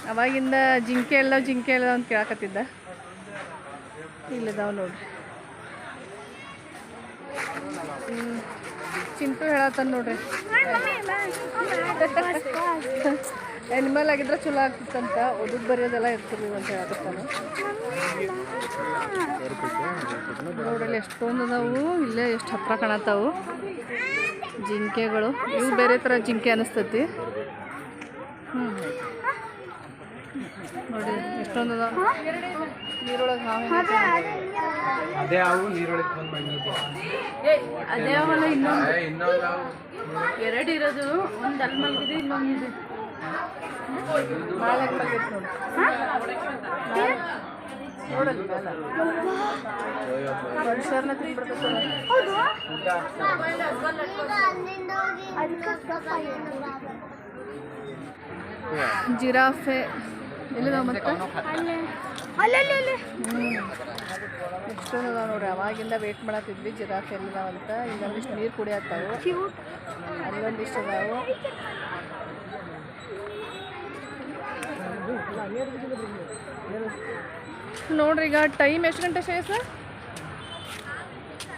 ಅವಾಗಿಂದ ಜಿಂಕೆ ಎಲ್ಲ ಜಿಂಕೆ ಎಲ್ಲ ಅಂತ ಕೇಳಕತ್ತಿದ್ದ. ಇಲ್ಲದಾವ ನೋಡ್ರಿ. ಚಿಂಟು ಹೇಳತ್ತಾನ ನೋಡ್ರಿ. ಎನಿಮಲ್ ಆಗಿದ್ರೆ ಚಲೋ ಆಗ್ತಿತ್ತಂತ, ಓದೋದು ಬರೆಯೋದೆಲ್ಲ ಇರ್ತದೆ ಅಂತ ಹೇಳತ್ತಾನ. ನೋಡಲ್ಲಿ ಎಷ್ಟೊಂದು ಅದಾವು, ಇಲ್ಲೇ ಎಷ್ಟು ಹತ್ರ ಕಾಣತ್ತಾವು. ಜಿಂಕೆಗಳು, ಇವು ಬೇರೆ ಥರ ಜಿಂಕೆ ಅನಿಸ್ತತಿ. ಹ್ಞೂ ನೋಡಿ ಎಷ್ಟೊಂದು ಅದಾವ. ನೀರೊಳಗೆ ಹಾವು ಅದೇ ಅವು ನೀರೊಳಗೆ ಬಂದು ಬಂದಿದ್ದೆ ಅದೇ ಅವಲ್ಲ ಇನ್ನೊಂದು. ಎರಡು ಇರೋದು ಒಂದು ಅಲ್ಲಿ ಮಲಗಿದೆ ಇನ್ನೊಂದು ಇದೆ. ಭಾಳ ಮಲಗೈತೆ ನೋಡಿ. ನೋಡಲ್ಲಿ ಜಿರಾಫೆ. ಎಲ್ಲಿದಾವ ಮತ್ತೆ? ಅಲ್ಲಲ್ಲಿ ನೋಡ್ರಿ ಅವಾಗಿಂದ ವೇಟ್ ಮಾಡತ್ತಿದ್ವಿ ಜಿರಾಫೆ ಎಲ್ಲ ಅಂತ ಇನ್ನೊಂದಿಷ್ಟು ನೀರು ಕುಡಿಯತ್ತಾವು. ಅಲ್ಲೊಂದಿಷ್ಟು ಅದಾವು. ನೋಡ್ರಿ ಈಗ ಟೈಮ್ ಎಷ್ಟು ಗಂಟೆ ಶ್ರೇಯಸ್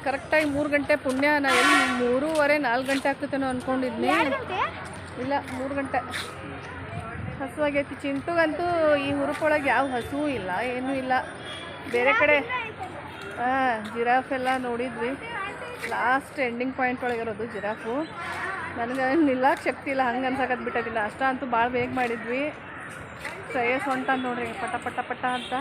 ಕರೆಕ್ಟಾಗಿ ಮೂರು ಗಂಟೆ ಪುಣ್ಯ. ನಾ ಎಲ್ಲಿ ಮೂರುವರೆ ನಾಲ್ಕು ಗಂಟೆ ಆಗ್ತೈತೇನೋ ಅನ್ಕೊಂಡಿದ್ನಿ. ಇಲ್ಲ ಮೂರು ಗಂಟೆ. ಹಸುವಾಗೈತಿ ಚಿಂಟುಗಂತೂ ಈ ಹುರುಪೊಳಗೆ ಯಾವ ಹಸುವೂ ಇಲ್ಲ, ಏನೂ ಇಲ್ಲ. ಬೇರೆ ಕಡೆ ಹಾಂ ಜಿರಾಫ್ ಎಲ್ಲ ನೋಡಿದ್ವಿ. ಲಾಸ್ಟ್ ಎಂಡಿಂಗ್ ಪಾಯಿಂಟ್ ಒಳಗೆ ಇರೋದು ಜಿರಾಫು. ನನಗೆ ನಿಲ್ಲಕ್ಕೆ ಶಕ್ತಿ ಇಲ್ಲ ಹಂಗೆ ಅನ್ಸಕತ್ ಬಿಟ್ಟದಿಲ್ಲ ಅಷ್ಟ ಅಂತೂ ಭಾಳ ಬೇಗ ಮಾಡಿದ್ವಿ. ಶ್ರೇಯಸ್ ಹೊಂಟ ನೋಡ್ರಿ, ಪಟ ಪಟ ಪಟ ಅಂತ.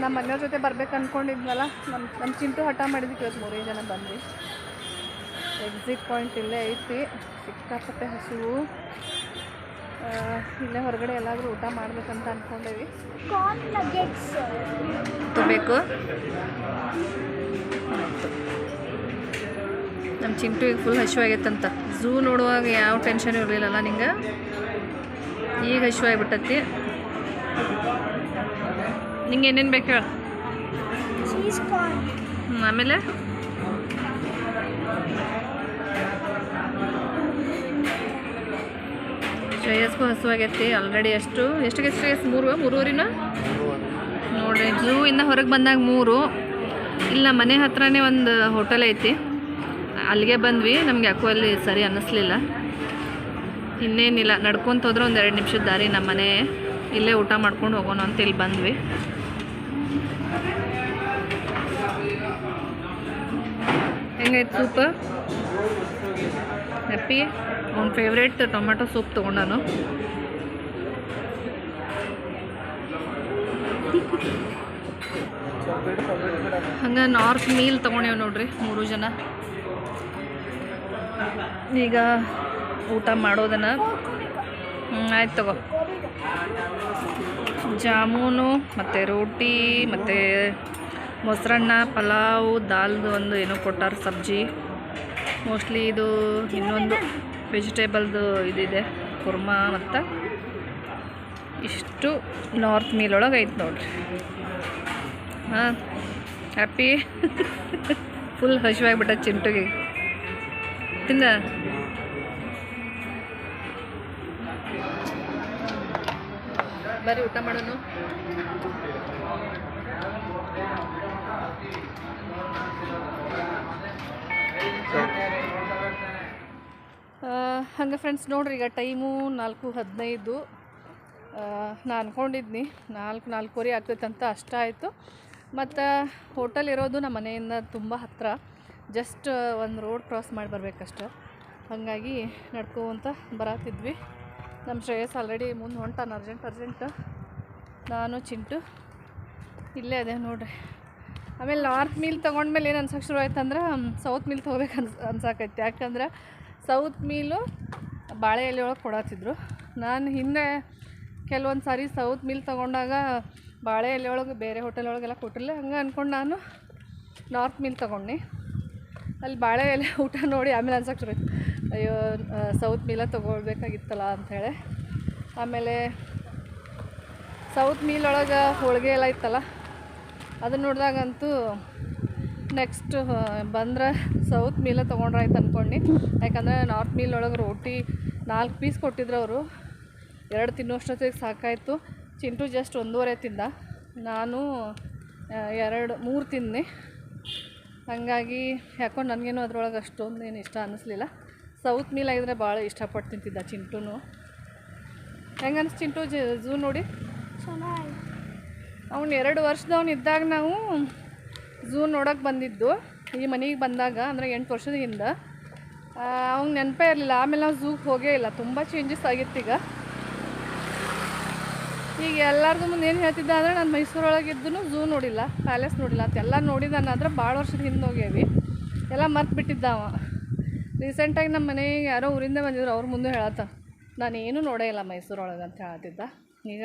ನಮ್ಮ ಮನೆಯವ್ರ ಜೊತೆ ಬರ್ಬೇಕು ಅಂದ್ಕೊಂಡಿದ್ವಲ್ಲ ನಮ್ಮ ನಮ್ಮ ಚಿಂಟು ಹಠ ಮಾಡಿದ್ವಿ ಇವತ್ತು ಮೂರೇ ಜನ ಬಂದ್ವಿ. ಎಕ್ಸಿಟ್ ಪಾಯಿಂಟ್ ಇಲ್ಲೇ ಐತಿ. ಸಿಕ್ಕಾಪಟ್ಟೆ ಹಸುವು. ಇಲ್ಲೇ ಹೊರಗಡೆ ಎಲ್ಲಾದರೂ ಊಟ ಮಾಡ್ಬೇಕಂತ ಅಂದ್ಕೊಂಡೇವಿ ತಗೋಬೇಕು. ನಮ್ಮ ಚಿಂಟು ಈಗ ಫುಲ್ ಹಸಿವಾಗೈತಂತ. ಝೂ ನೋಡುವಾಗ ಯಾವ ಟೆನ್ಷನ್ ಇರಲಿಲ್ಲಲ್ಲ ನಿಂಗೆ? ಈಗ ಹಸಿವಾಗ್ಬಿಟ್ಟತಿ. ನಿಂಗೆ ಏನೇನು ಬೇಕು ಹೇಳು? ಆಮೇಲೆ? ಶ್ರೇಯಸ್ಗೂ ಹಸುವಾಗೈತಿ ಆಲ್ರೆಡಿ ಎಷ್ಟು ಎಷ್ಟಿಗೆ ಶ್ರೇಯಸ್? ಮೂರು ಮೂರೂರಿನ ನೋಡ್ರಿ ಝೂ ಹೊರಗೆ ಬಂದಾಗ ಮೂರು. ಇಲ್ಲ, ಮನೆ ಹತ್ರನೇ ಒಂದು ಹೋಟೆಲ್ ಐತಿ. ಅಲ್ಲಿಗೆ ಬಂದ್ವಿ. ನಮ್ಗೆ ಯಾಕೋ ಅಲ್ಲಿ ಸರಿ ಅನ್ನಿಸ್ಲಿಲ್ಲ. ಇನ್ನೇನಿಲ್ಲ. ನಡ್ಕೊತ ಹೋದ್ರೆ ಒಂದು ಎರಡು ನಿಮಿಷದ ದಾರಿ ನಮ್ಮ ಮನೆ. ಇಲ್ಲೇ ಊಟ ಮಾಡ್ಕೊಂಡು ಹೋಗೋಣ ಅಂತ ಇಲ್ಲಿ ಬಂದ್ವಿ. ಹೆಂಗೈತೆ ಸೂಪ್? ಹ್ಯಾಪಿ ಅವ್ನ ಫೇವ್ರೇಟ್ ಟೊಮೆಟೊ ಸೂಪ್ ತೊಗೊಂಡಾನು ಹಂಗೆ ನಾರ್ತ್ ಮೀಲ್ ತೊಗೊಂಡೇವು ನೋಡ್ರಿ ಮೂರು ಜನ. ಈಗ ಊಟ ಮಾಡೋದನ್ನ. ಆಯ್ತು ತಗೋ. ಜಾಮೂನು, ಮತ್ತು ರೋಟಿ, ಮತ್ತು ಮೊಸರನ್ನ, ಪಲಾವು, ದಾಲ್ದು ಒಂದು ಏನೋ ಕೊಟ್ಟಾರ ಸಬ್ಜಿ. ಮೋಸ್ಟ್ಲಿ ಇದು ಇನ್ನೊಂದು ವೆಜಿಟೇಬಲ್ದು ಇದಿದೆ, ಕುರ್ಮಾ ಮತ್ತು ಇಷ್ಟು ನಾರ್ತ್ ಮೀಲ್ ಒಳಗೆ ಐತೆ ನೋಡ್ರಿ. ಹಾಂ ಹ್ಯಾಪಿ ಫುಲ್ ಹಸಿವಾಗ್ಬಿಟ್ಟ ಚಿಂಟುಗೆ. ತಿನ್ನ ಬರ್ರಿ ಊಟ ಮಾಡೋಣ ಹಂಗೆ ಫ್ರೆಂಡ್ಸ್ ನೋಡ್ರಿ ಈಗ ಟೈಮು ನಾಲ್ಕು ಹದಿನೈದು. ನಾನು ಅಂದ್ಕೊಂಡಿದ್ನಿ ನಾಲ್ಕು, ನಾಲ್ಕೂವರೆ ಆಗ್ತೈತಂತ ಅಷ್ಟ ಆಯಿತು. ಮತ್ತು ಹೋಟೆಲ್ ಇರೋದು ನಮ್ಮ ಮನೆಯಿಂದ ತುಂಬ ಹತ್ತಿರ ಜಸ್ಟ್ ಒಂದು ರೋಡ್ ಕ್ರಾಸ್ ಮಾಡಿ ಬರಬೇಕಷ್ಟೆ. ಹಾಗಾಗಿ ನಡ್ಕೋಂತ ಬರತ್ತಿದ್ವಿ ನಮ್ಮ ಶ್ರೇಯಸ್ ಆಲ್ರೆಡಿ ಮುಂದೆ ಹೊಂಟಾನ ಅರ್ಜೆಂಟ್ ಅರ್ಜೆಂಟ್ ನಾನು, ಚಿಂಟು ಇಲ್ಲೇ ಅದೇ ನೋಡ್ರಿ. ಆಮೇಲೆ ನಾರ್ತ್ ಮೀಲ್ ತೊಗೊಂಡ್ಮೇಲೆ ಏನು ಅನ್ಸಕ್ಕೆ ಶುರು ಆಯ್ತಂದ್ರೆ ಸೌತ್ ಮೀಲ್ ತೊಗೋಬೇಕು ಅನ್ಸ್, ಅನ್ಸಾಕೈತಿ. ಯಾಕಂದ್ರೆ ಸೌತ್ ಮೀಲು ಬಾಳೆ ಎಲೆ ಒಳಗೆ ಕೊಡತ್ತಿದ್ರು ನಾನು ಹಿಂದೆ ಕೆಲವೊಂದು ಸಾರಿ ಸೌತ್ ಮೀಲ್ ತೊಗೊಂಡಾಗ ಬಾಳೆ ಎಲೆ ಒಳಗೆ ಬೇರೆ ಹೋಟೆಲ್ ಒಳಗೆಲ್ಲ ಕೊಟ್ಟಿರಲಿಲ್ಲ. ಹಂಗೆ ಅಂದ್ಕೊಂಡು ನಾನು ನಾರ್ತ್ ಮೀಲ್ ತೊಗೊಂಡೆ ಅಲ್ಲಿ ಬಾಳೆ ಎಲೆ ಊಟ ನೋಡಿ ಆಮೇಲೆ ಅನ್ಸಕ್ಕೆ ಅಯ್ಯೋ ಸೌತ್ ಮೀಲ ತೊಗೊಳ್ಬೇಕಾಗಿತ್ತಲ್ಲ ಅಂಥೇಳಿ ಆಮೇಲೆ ಸೌತ್ ಮೀಲ್ ಒಳಗೆ ಹೋಳಿಗೆ ಎಲ್ಲ ಇತ್ತಲ್ಲ, ಅದನ್ನ ನೋಡಿದಾಗಂತೂ ನೆಕ್ಸ್ಟ್ ಬಂದರೆ ಸೌತ್ ಮೀಲ ತೊಗೊಂಡ್ರಾಯ್ತು ಅಂದ್ಕೊಂಡು ಯಾಕಂದರೆ ನಾರ್ತ್ ಮೀಲ್ ಒಳಗೆ ರೋಟಿ ನಾಲ್ಕು ಪೀಸ್ ಕೊಟ್ಟಿದ್ರು ಅವರು. ಎರಡು ತಿನ್ನೋಷ್ಟೊತ್ತಿಗೆ ಸಾಕಾಯಿತು. ಚಿಂಟು ಜಸ್ಟ್ ಒಂದೂವರೆ ತಿಂದ. ನಾನು ಎರಡು ಮೂರು ತಿಂದೆ ಹಾಗಾಗಿ ಯಾಕೋ ನನಗೇನು ಅದ್ರೊಳಗೆ ಅಷ್ಟೊಂದು ಏನು ಇಷ್ಟ ಅನ್ನಿಸ್ಲಿಲ್ಲ ಸೌತ್ ಮೀಲ್ ಆಗಿದ್ರೆ ಭಾಳ ಇಷ್ಟಪಟ್ಟು ತಿಂತಿದ್ದ ಚಿಂಟುನು. ಹೆಂಗೆ ಚಿಂಟು ಜೂ ನೋಡಿ? ಚೆನ್ನಾಗಿ. ಅವ್ನು ಎರಡು ವರ್ಷದವ್ನು ಇದ್ದಾಗ ನಾವು ಝೂ ನೋಡೋಕೆ ಬಂದಿದ್ದು. ಈ ಮನೆಗೆ ಬಂದಾಗ ಅಂದರೆ ಎಂಟು ವರ್ಷದ ಹಿಂದೆ ಅವ್ನ ನೆನಪೇ ಇರಲಿಲ್ಲ. ಆಮೇಲೆ ನಾವು ಝೂಗೆ ಹೋಗೇ ಇಲ್ಲ. ತುಂಬ ಚೇಂಜಸ್ ಆಗಿತ್ತು ಈಗ. ಈಗ ಎಲ್ಲರಿಗೂ ಮುಂದೆ ಏನು ಹೇಳ್ತಿದ್ದೆ ಅಂದರೆ ನಾನು ಮೈಸೂರೊಳಗಿದ್ದು ಝೂ ನೋಡಿಲ್ಲ ಪ್ಯಾಲೇಸ್ ನೋಡಿಲ್ಲ. ಅಂತೆಲ್ಲ ನೋಡಿದಾನಾದ್ರೆ ಭಾಳ ವರ್ಷದ ಹಿಂದೆ ಹೋಗ್ಯಾವಿ. ಎಲ್ಲ ಮರ್ತು ಬಿಟ್ಟಿದ್ದ ಅವ. ರೀಸೆಂಟಾಗಿ ನಮ್ಮ ಮನೆಗೆ ಯಾರೋ ಊರಿಂದ ಬಂದಿದ್ರು. ಅವ್ರ ಮುಂದೆ ಹೇಳತ್ತ ನಾನೇನು ನೋಡೇ ಇಲ್ಲ ಮೈಸೂರೊಳಗೆ ಅಂತ ಹೇಳ್ತಿದ್ದ. ಈಗ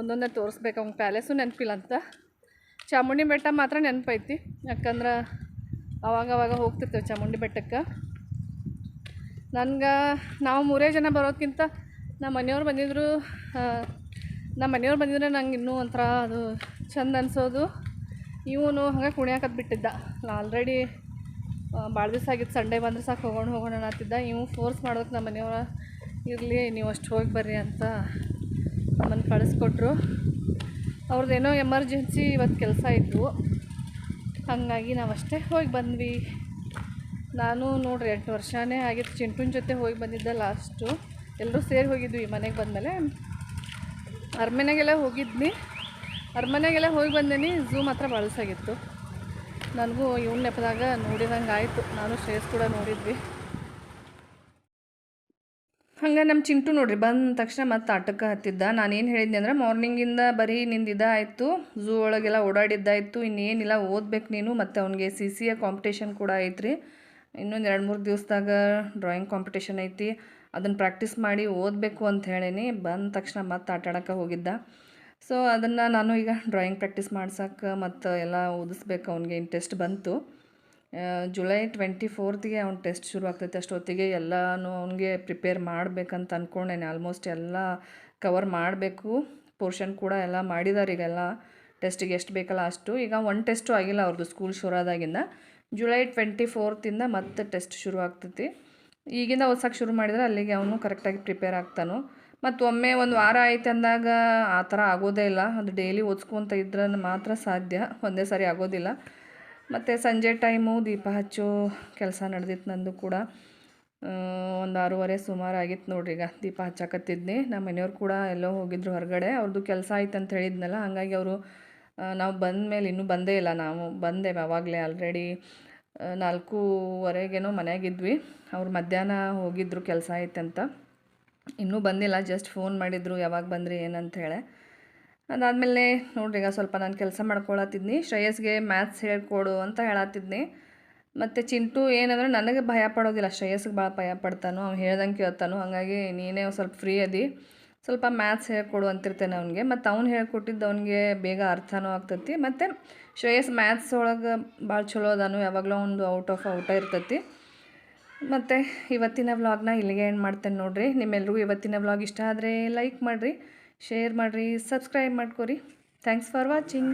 ಒಂದೊಂದೇ ತೋರಿಸ್ಬೇಕು. ಅವ್ನ ಪ್ಯಾಲೇಸು ನೆನಪಿಲ್ಲ ಅಂತ. ಚಾಮುಂಡಿ ಬೆಟ್ಟ ಮಾತ್ರ ನೆನಪೈತಿ. ಯಾಕಂದ್ರೆ ಅವಾಗ ಅವಾಗ ಹೋಗ್ತಿರ್ತೇವೆ ಚಾಮುಂಡಿ ಬೆಟ್ಟಕ್ಕೆ. ನನ್ಗೆ ನಾವು ಮೂರೇ ಜನ ಬರೋದಕ್ಕಿಂತ ನಮ್ಮ ಮನೆಯವ್ರು ಬಂದಿದ್ರು ಆ, ನಮ್ಮ ಮನೆಯವ್ರು ಬಂದಿದ್ರೆ ನಂಗೆ ಇನ್ನೂ ಒಂಥರ ಅದು ಚಂದ ಅನಿಸೋದು. ಇವನು ಹಂಗೆ ಕುಣಿಯಾಕತ್ ಬಿಟ್ಟಿದ್ದ. ಆಲ್ರೆಡಿ ಭಾಳ ದಿವಸ ಆಗಿತ್ತು ಸಂಡೇ ಬಂದ್ರೆ ಸಾಕು ಹೋಗೋಣ ಹೋಗೋಣ ಅನ್ನತ್ತಿದ್ದ. ಇವು ಫೋರ್ಸ್ ಮಾಡೋದಕ್ಕೆ ನಮ್ಮ ಮನೆಯವ್ರ. ಇರಲಿ ನೀವು ಅಷ್ಟು ಹೋಗಿ ಬರ್ರಿ ಅಂತ ನಮ್ಮನ್ನು ಕಳಿಸ್ಕೊಟ್ರು. ಅವ್ರದ್ದೇನೋ ಎಮರ್ಜೆನ್ಸಿ ಇವತ್ತು ಕೆಲಸ ಇತ್ತು. ಹಾಗಾಗಿ ನಾವಷ್ಟೇ ಹೋಗಿ ಬಂದ್ವಿ. ನಾನು ನೋಡ್ರಿ ಎಂಟು ವರ್ಷನೇ ಆಗಿತ್ತು. ಚಿಂಟುನ ಜೊತೆ ಹೋಗಿ ಬಂದಿದ್ದೆ ಲಾಸ್ಟು ಎಲ್ಲರೂ ಸೇರಿ ಹೋಗಿದ್ವಿ ಮನೆಗೆ ಬಂದಮೇಲೆ. ಅರಮನೆಗೆಲ್ಲ ಹೋಗಿದ್ನಿ. ಅರಮನೆಗೆಲ್ಲ ಹೋಗಿ ಬಂದೇನಿ. ಝೂ ಮಾತ್ರ ಬಳಸಾಗಿತ್ತು ನನಗೂ ಇವ್ನ ನೆಪದಾಗ ನೋಡಿದಂಗೆ ಆಯಿತು ನಾನು ಶ್ರೇಯಸ್ ಕೂಡ ನೋಡಿದ್ವಿ. ಹಂಗೆ ನಮ್ಮ ಚಿಂಟು ನೋಡ್ರಿ, ಬಂದ ತಕ್ಷಣ ಮತ್ತೆ ಆಟಕ್ಕೆ ಹತ್ತಿದ್ದ. ನಾನೇನು ಹೇಳಿದ್ನಿ ಅಂದ್ರೆ, ಮಾರ್ನಿಂಗಿಂದ ಬರೀ ನಿಂದು ಇದಾಯಿತು, ಝೂ ಒಳಗೆಲ್ಲ ಓಡಾಡಿದ್ದಾಯಿತು, ಇನ್ನೇನಿಲ್ಲ, ಓದ್ಬೇಕು ನೀನು, ಮತ್ತು ಅವ್ನಿಗೆ ಸಿ ಸಿ ಎ ಕಾಂಪಿಟೇಷನ್ ಕೂಡ ಐತ್ರಿ. ಇನ್ನೊಂದು ಎರಡು ಮೂರು ದಿವಸದಾಗ ಡ್ರಾಯಿಂಗ್ ಕಾಂಪಿಟೇಷನ್ ಐತಿ ಅದನ್ನು ಪ್ರಾಕ್ಟೀಸ್ ಮಾಡಿ ಓದಬೇಕು ಅಂತ ಹೇಳೀನಿ, ಬಂದ ತಕ್ಷಣ ಮತ್ತೆ ಆಟ ಆಡೋಕೆ ಹೋಗಿದ್ದ. ಸೊ ಅದನ್ನು ನಾನು ಈಗ ಡ್ರಾಯಿಂಗ್ ಪ್ರಾಕ್ಟೀಸ್ ಮಾಡ್ಸೋಕೆ ಮತ್ತು ಎಲ್ಲ ಓದಿಸ್ಬೇಕು ಅವ್ನಿಗೆ ಇಂಟ್ರೆಸ್ಟ್ ಬಂತು. ಜುಲೈ ಟ್ವೆಂಟಿ ಫೋರ್ತ್ಗೆ ಅವ್ನು ಟೆಸ್ಟ್ ಶುರು ಆಗ್ತೈತೆ ಅಷ್ಟೊತ್ತಿಗೆ ಎಲ್ಲನೂ ಅವನಿಗೆ ಪ್ರಿಪೇರ್ ಮಾಡಬೇಕಂತ ಅಂದ್ಕೊಂಡೇನೆ ಆಲ್ಮೋಸ್ಟ್ ಎಲ್ಲ ಕವರ್ ಮಾಡಬೇಕು. ಪೋರ್ಷನ್ ಕೂಡ ಎಲ್ಲ ಮಾಡಿದ್ದಾರೆ ಈಗೆಲ್ಲ. ಟೆಸ್ಟಿಗೆ ಎಷ್ಟು ಬೇಕಲ್ಲ ಅಷ್ಟು. ಈಗ ಒನ್ ಟೆಸ್ಟು ಆಗಿಲ್ಲ ಅವ್ರದ್ದು ಸ್ಕೂಲ್ ಶುರು ಆದಾಗಿಂದ ಜುಲೈ ಟ್ವೆಂಟಿ ಫೋರ್ತಿಂದ ಮತ್ತೆ ಟೆಸ್ಟ್ ಶುರು ಆಗ್ತೈತಿ ಈಗಿಂದ ಓದ್ಸಕ್ಕೆ ಶುರು ಮಾಡಿದರೆ ಅಲ್ಲಿಗೆ ಅವನು ಕರೆಕ್ಟಾಗಿ ಪ್ರಿಪೇರ್ ಆಗ್ತಾನೋ. ಮತ್ತು ಒಮ್ಮೆ ಒಂದು ವಾರ ಆಯ್ತು ಅಂದಾಗ ಆ ಥರ ಆಗೋದೇ ಇಲ್ಲ. ಅದು ಡೈಲಿ ಓದ್ಸ್ಕೊತ ಇದ್ರೆ ಮಾತ್ರ ಸಾಧ್ಯ. ಒಂದೇ ಸಾರಿ ಆಗೋದಿಲ್ಲ. ಮತ್ತು ಸಂಜೆ ಟೈಮು ದೀಪ ಹಚ್ಚೋ ಕೆಲಸ ನಡೆದಿತ್ತು ನಂದು ಕೂಡ. ಒಂದು ಆರೂವರೆ ಸುಮಾರು ಆಗಿತ್ತು ನೋಡ್ರಿ ಈಗ ದೀಪ ಹಚ್ಚಾಕತ್ತಿದ್ನಿ. ನಮ್ಮ ಮನೆಯವ್ರು ಕೂಡ ಎಲ್ಲೋ ಹೋಗಿದ್ರು ಹೊರಗಡೆ. ಅವ್ರದ್ದು ಕೆಲಸ ಆಯ್ತು ಅಂತ ಹೇಳಿದ್ನಲ್ಲ, ಹಾಗಾಗಿ ಅವರು ನಾವು ಬಂದ ಮೇಲೆ ಇನ್ನೂ ಬಂದೇ ಇಲ್ಲ. ನಾವು ಬಂದೇವೆ ಅವಾಗಲೇ ಆಲ್ರೆಡಿ ನಾಲ್ಕೂವರೆಗೇನೋ ಮನೆಯಾಗಿದ್ವಿ. ಅವ್ರು ಮಧ್ಯಾಹ್ನ ಹೋಗಿದ್ರು, ಕೆಲಸ ಆಯ್ತಂತ ಇನ್ನೂ ಬಂದಿಲ್ಲ ಜಸ್ಟ್ ಫೋನ್ ಮಾಡಿದ್ರು, ಯಾವಾಗ ಬಂದ್ರಿ, ಏನಂತ ಹೇಳಿ. ಅದಾದಮೇಲೆ ನೋಡ್ರಿ, ಈಗ ಸ್ವಲ್ಪ ನಾನು ಕೆಲಸ ಮಾಡ್ಕೊಳತ್ತಿದ್ನಿ. ಶ್ರೇಯಸ್ಗೆ ಮ್ಯಾಥ್ಸ್ ಹೇಳ್ಕೊಡು ಅಂತ ಹೇಳತ್ತಿದ್ನಿ. ಮತ್ತು ಚಿಂಟು ಏನಂದ್ರೆ, ನನಗೆ ಭಯ ಪಡೋದಿಲ್ಲ. ಶ್ರೇಯಸ್ಗೆ ಭಾಳ ಭಯ ಪಡ್ತಾನು. ಅವ್ನು ಹೇಳ್ದಂಗೆ ಕೇಳ್ತಾನು. ಹಾಗಾಗಿ ನೀನೇ ಸ್ವಲ್ಪ ಫ್ರೀ ಅದಿ. ಸ್ವಲ್ಪ ಮ್ಯಾಥ್ಸ್ ಹೇಳ್ಕೊಡು ಅಂತಿರ್ತೇನೆ ಅವ್ನಿಗೆ. ಮತ್ತು ಅವ್ನು ಹೇಳ್ಕೊಟ್ಟಿದ್ದು ಅವ್ನಿಗೆ ಬೇಗ ಅರ್ಥನೂ ಆಗ್ತೈತಿ. ಮತ್ತು ಶ್ರೇಯಸ್ ಮ್ಯಾಥ್ಸ್ ಒಳಗೆ ಭಾಳ ಚಲೋ ಅದಾನು. ಯಾವಾಗಲೂ ಒಂದು ಔಟ್ ಆಫ್ ಔಟ ಇರ್ತೈತಿ. ಮತ್ತು ಇವತ್ತಿನ ವ್ಲಾಗ್ನ ಇಲ್ಲಿಗೆ ಏನು ಮಾಡ್ತೇನೆ ನೋಡಿರಿ. ನಿಮ್ಮೆಲ್ರಿಗೂ ಇವತ್ತಿನ ವ್ಲಾಗ್ ಇಷ್ಟ ಆದರೆ ಲೈಕ್ ಮಾಡಿರಿ. ಶೇರ್ ಮಾಡಿರಿ ಸಬ್ಸ್ಕ್ರೈಬ್ ಮಾಡ್ಕೊರಿ. Thanks for watching